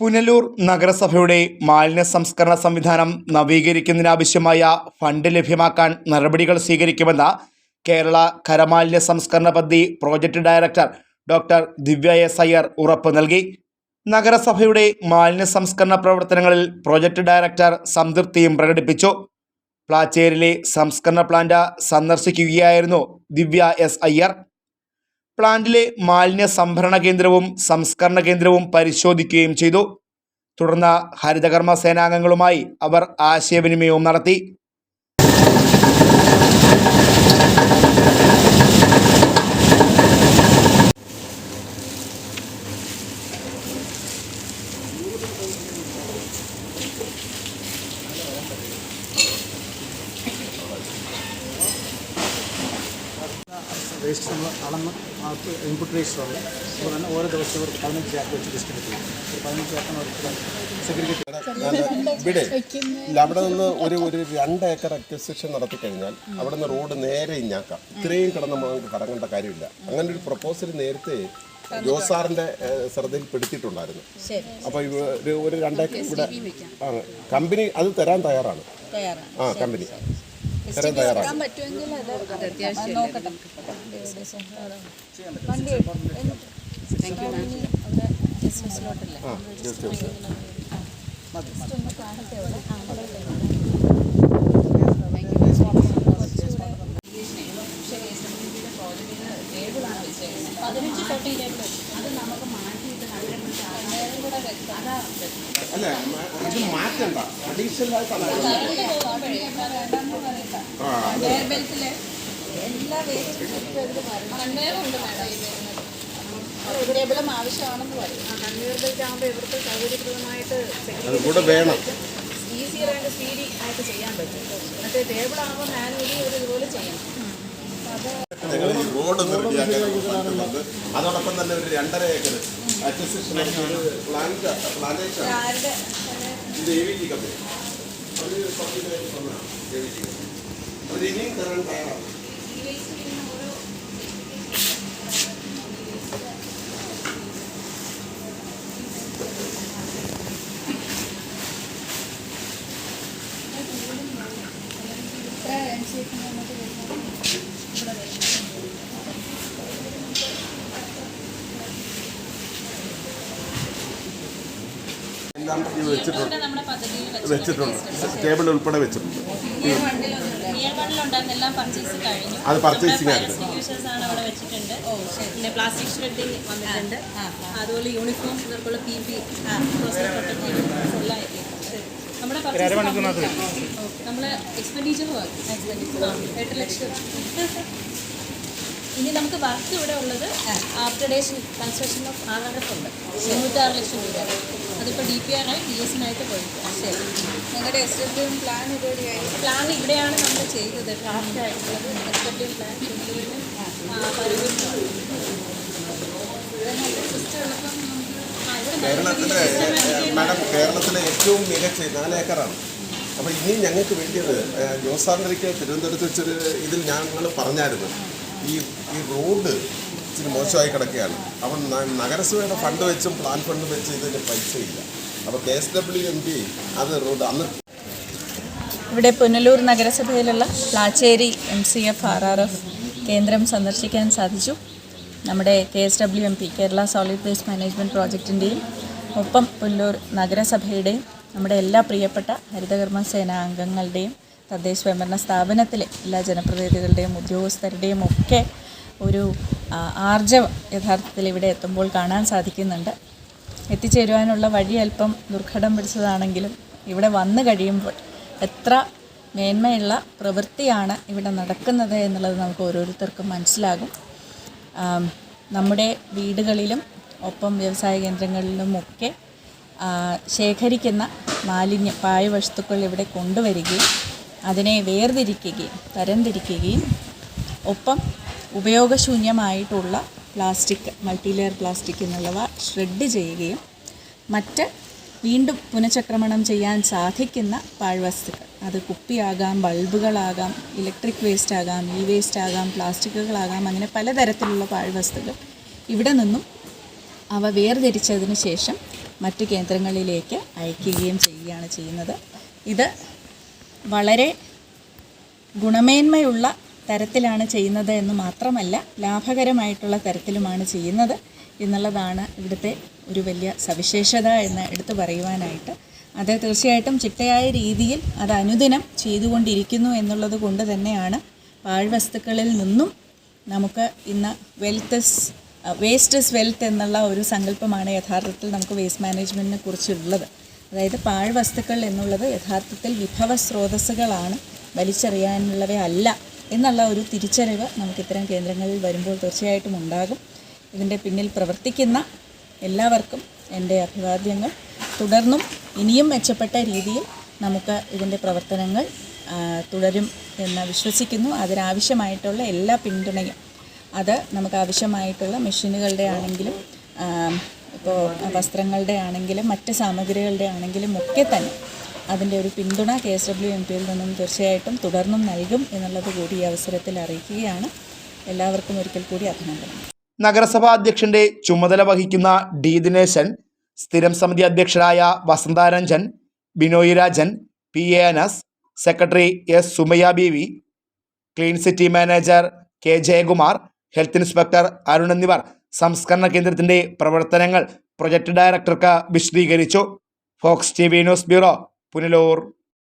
പുനലൂർ നഗരസഭയുടെ മാലിന്യ സംസ്കരണ സംവിധാനം നവീകരിക്കുന്നതിനാവശ്യമായ ഫണ്ട് ലഭ്യമാക്കാൻ നടപടികൾ സ്വീകരിക്കുമെന്ന് കേരള കരമാലിന്യ സംസ്കരണ പദ്ധതി project director doctor Divya S Iyer ഉറപ്പ് നൽകി. നഗരസഭയുടെ മാലിന്യ സംസ്കരണ പ്രവർത്തനങ്ങളിൽ പ്രോജക്ട് ഡയറക്ടർ സംതൃപ്തിയും പ്രകടിപ്പിച്ചു. പ്ലാച്ചേരിലെ സംസ്കരണ പ്ലാന്റ് സന്ദർശിക്കുകയായിരുന്നു ദിവ്യ എസ് അയ്യർ. പ്ലാന്റിലെ മാലിന്യ സംഭരണ കേന്ദ്രവും സംസ്കരണ കേന്ദ്രവും പരിശോധിക്കുകയും ചെയ്തു. തുടർന്ന് ഹരിതകർമ്മ സേനാംഗങ്ങളുമായി അവർ ആശയവിനിമയവും നടത്തി. വേസ്റ്റ് നമ്മൾ അളന്ന് അകത്ത് ഇൻപുട്ട് രജിസ്റ്റർ ആണ്. അപ്പോൾ തന്നെ ഓരോ ദിവസവും ഒരു പതിനഞ്ച് ചാക്ക് വെച്ച് ലിസ്റ്റ് കിട്ടും. ഒരു പതിനഞ്ച് ചാക്കാണ് അവർക്ക് സെഗ്രിഗേറ്റ് ഇവിടെ ഇല്ല അവിടെ നിന്ന് ഒരു ഒരു രണ്ട് ഏക്കർ അക്വിസിഷൻ നടത്തി കഴിഞ്ഞാൽ അവിടെ നിന്ന് റോഡ് നേരെ ഇഞ്ഞാക്കാം. ഇത്രയും കിടന്ന് നമുക്ക് കടങ്ങേണ്ട കാര്യമില്ല. അങ്ങനെ ഒരു പ്രപ്പോസൽ നേരത്തെ ജോസാറിന്റെ ശ്രദ്ധയിൽ പെടുത്തിയിട്ടുണ്ടായിരുന്നു. അപ്പൊ ഇവ- ഒരു ഒരു രണ്ടേക്കർ ഇവിടെ ആ കമ്പനി അത് തരാൻ തയ്യാറാണ്. ആ കമ്പനി. തയ്യാറാണ് ആ അല്ല ഇത് മാറ്റണ്ട. അഡീഷണൽ ആയിട്ടാണ് ബെൽറ്റിൽ എല്ലാ ആവശ്യമാണെന്ന് പറയും. കൺവെയർ ബെൽറ്റ് ആകുമ്പോൾ ഇവർക്ക് സൗകര്യപ്രദമായിട്ട് അത് കൂടെ വേണം. ഈസിയർ ആയിട്ട് സ്പീഡി ആയിട്ട് ചെയ്യാൻ പറ്റും. മറ്റേ ടേബിൾ ആകുമ്പോൾ മാനുവലി ഒരു ഇതുപോലെ ചെയ്യണം. റോഡ് ഒന്ന് റെഡിയാക്കാൻ പറ്റുന്നുണ്ട്. അതോടൊപ്പം തന്നെ ഒരു രണ്ടര acre acquisition plant plantation company ആണ് വെച്ചിട്ടുണ്ട്. വെച്ചിട്ടുണ്ട്. ടേബിൾ ഉൾപ്പെടെ വെച്ചിട്ടുണ്ട്. അത് വെച്ചിട്ടുണ്ട്. പിന്നെ പ്ലാസ്റ്റിക് ഷ്രെഡിങ് വന്നിട്ടുണ്ട്. അതുപോലെ യൂണിഫോം ഇവർക്കുള്ള പി പി എല്ലാം നമ്മുടെ നമ്മൾ എക്സ്പെൻഡിച്ചർ എട്ട് ലക്ഷം. ഇനി നമുക്ക് വർക്ക് ഇവിടെ ഉള്ളത് ആപ്റ്റഡേഷൻ കൺസ്ട്രക്ഷൻ ഓഫ് ഉണ്ട് തൊണ്ണൂറ്റാറ് ലക്ഷം രൂപ അതിപ്പോൾ ഡി പി ആയി എസ് എസിനായിട്ട് പോയിരിക്കും ശരി. നിങ്ങളുടെ എം പ്ലാൻ ഇതുവരെയായി പ്ലാൻ ഇവിടെയാണ് നമ്മൾ ചെയ്തത്. ഡ്രാഫ്റ്റ് ആയിട്ടുള്ളത് എക്സ്പെക്റ്റീവ് പ്ലാൻ കേരളത്തിലെ മാഡം കേരളത്തിലെ ഏറ്റവും മികച്ച നാല് ഏക്കറാണ് അപ്പോൾ ഇനി ഞങ്ങൾക്ക് വേണ്ടിയത് ജോസാറിനൊക്കെ തിരുവനന്തപുരത്ത് വെച്ചൊരു ഇതിൽ ഞങ്ങൾ പറഞ്ഞായിരുന്നു. ഈ ഈ റോഡ് ഇച്ചിരി മോശമായി കിടക്കുകയാണ്. അപ്പം നഗരസഭയുടെ ഫണ്ട് വെച്ചും പ്ലാൻ ഫണ്ട് വെച്ച് ഇതിന് പൈസയില്ല. അപ്പോൾ K S W M P അത് റോഡ് അന്ന് ഇവിടെ Punalur നഗരസഭയിലുള്ള Placheri M C F R R F കേന്ദ്രം സന്ദർശിക്കാൻ സാധിച്ചു. നമ്മുടെ K S W M P Kerala solid waste management പ്രോജക്റ്റിന്റെയും ഒപ്പം പുനലൂർ നഗരസഭയുടെയും നമ്മുടെ എല്ലാ പ്രിയപ്പെട്ട ഹരിതകർമ്മ സേന അംഗങ്ങളുടെയും തദ്ദേശ സ്വയംഭരണ സ്ഥാപനത്തിലെ എല്ലാ ജനപ്രതിനിധികളുടെയും ഉദ്യോഗസ്ഥരുടെയും ഒക്കെ ഒരു ആർജവം യഥാർത്ഥത്തിൽ ഇവിടെ എത്തുമ്പോൾ കാണാൻ സാധിക്കുന്നുണ്ട്. എത്തിച്ചേരുവാനുള്ള വഴി അല്പം ദുർഘടം പിടിച്ചതാണെങ്കിലും ഇവിടെ വന്നു കഴിയുമ്പോൾ എത്ര മേന്മയുള്ള പ്രവൃത്തിയാണ് ഇവിടെ നടക്കുന്നത് എന്നുള്ളത് നമുക്ക് ഓരോരുത്തർക്കും മനസ്സിലാകും. നമ്മുടെ വീടുകളിലും ഒപ്പം വ്യവസായ കേന്ദ്രങ്ങളിലും ഒക്കെ ശേഖരിക്കുന്ന മാലിന്യ പാഴ്വസ്തുക്കൾ ഇവിടെ കൊണ്ടുവരികയും അതിനെ വേർതിരിക്കുകയും തരംതിരിക്കുകയും ഒപ്പം ഉപയോഗശൂന്യമായിട്ടുള്ള പ്ലാസ്റ്റിക് മൾട്ടി ലെയർ പ്ലാസ്റ്റിക് എന്നുള്ളവ ഷ്രെഡ് ചെയ്യുകയും മറ്റ് വീണ്ടും പുനഃചക്രമണം ചെയ്യാൻ സാധിക്കുന്ന പാഴ്വസ്തുക്കൾ. അത് കുപ്പിയാകാം ബൾബുകളാകാം ഇലക്ട്രിക് വേസ്റ്റ് ആകാം ഇ വേസ്റ്റ് ആകാം പ്ലാസ്റ്റിക്കുകളാകാം അങ്ങനെ പലതരത്തിലുള്ള പാഴ്വസ്തുക്കൾ ഇവിടെ നിന്നും അവ വേർതിരിച്ചതിന് ശേഷം മറ്റ് കേന്ദ്രങ്ങളിലേക്ക് അയക്കുകയും ചെയ്യുകയാണ് ചെയ്യുന്നത്. ഇത് വളരെ ഗുണമേന്മയുള്ള തരത്തിലാണ് ചെയ്യുന്നത് എന്ന് മാത്രമല്ല ലാഭകരമായിട്ടുള്ള തരത്തിലുമാണ് ചെയ്യുന്നത് എന്നുള്ളതാണ് ഇവിടുത്തെ ഒരു വലിയ സവിശേഷത എന്ന് എടുത്തു പറയുവാനായിട്ട്. അത് തീർച്ചയായിട്ടും ചിട്ടയായ രീതിയിൽ അത് അനുദിനം ചെയ്തുകൊണ്ടിരിക്കുന്നു എന്നുള്ളത് കൊണ്ട് തന്നെയാണ് പാഴ്വസ്തുക്കളിൽ നിന്നും നമുക്ക് ഇന്ന് വെൽത്ത് വേസ്റ്റ് ഇസ് വെൽത്ത് എന്നുള്ള ഒരു സങ്കല്പമാണ് യഥാർത്ഥത്തിൽ നമുക്ക് വേസ്റ്റ് മാനേജ്മെന്റിനെ കുറിച്ചുള്ളത്. അതായത് പാഴ്വസ്തുക്കൾ എന്നുള്ളത് യഥാർത്ഥത്തിൽ വിഭവ സ്രോതസ്സുകളാണ് വലിച്ചെറിയാനുള്ളവയല്ല. എന്നുള്ള ഒരു തിരിച്ചറിവ് നമുക്ക് ഇത്തരം കേന്ദ്രങ്ങളിൽ വരുമ്പോൾ തീർച്ചയായിട്ടും ഉണ്ടാകും. ഇതിന്റെ പിന്നിൽ പ്രവർത്തിക്കുന്ന എല്ലാവർക്കും എന്റെ അഭിവാദ്യങ്ങൾ. തുടർന്നും ഇനിയും മെച്ചപ്പെട്ട രീതിയിൽ നമുക്ക് ഇതിന്റെ പ്രവർത്തനങ്ങൾ തുടരും എന്ന് വിശ്വസിക്കുന്നു. അതിനാവശ്യമായിട്ടുള്ള എല്ലാ പിന്തുണയും അത് നമുക്ക് ആവശ്യമായിട്ടുള്ള മെഷീനുകളുടെ ആണെങ്കിലും ഇപ്പോൾ വസ്ത്രങ്ങളുടെ ആണെങ്കിലും മറ്റ് സാമഗ്രികളുടെ ആണെങ്കിലും ഒക്കെ തന്നെ അതിന്റെ ഒരു പിന്തുണ കെ എസ് ഡബ്ല്യു എം പിയിൽ നിന്നും തീർച്ചയായിട്ടും തുടർന്നും നൽകും എന്നുള്ളത് കൂടി ഈ അവസരത്തിൽ അറിയിക്കുകയാണ്. എല്ലാവർക്കും ഒരിക്കൽ കൂടി അഭിനന്ദനം. നഗരസഭാ അധ്യക്ഷന്റെ ചുമതല വഹിക്കുന്ന ഡി ദിനേശൻ സ്ഥിരം സമിതി അധ്യക്ഷരായ Vasantharanjan Binoy Rajan P A Anas secretary S Sumayya B V clean city manager K Jayakumar health inspector Arun എന്നിവർ സംസ്കരണ കേന്ദ്രത്തിന്റെ പ്രവർത്തനങ്ങൾ പ്രൊജക്ട് ഡയറക്ടർക്ക് വിശദീകരിച്ചു. Fox T V news bureau Punalur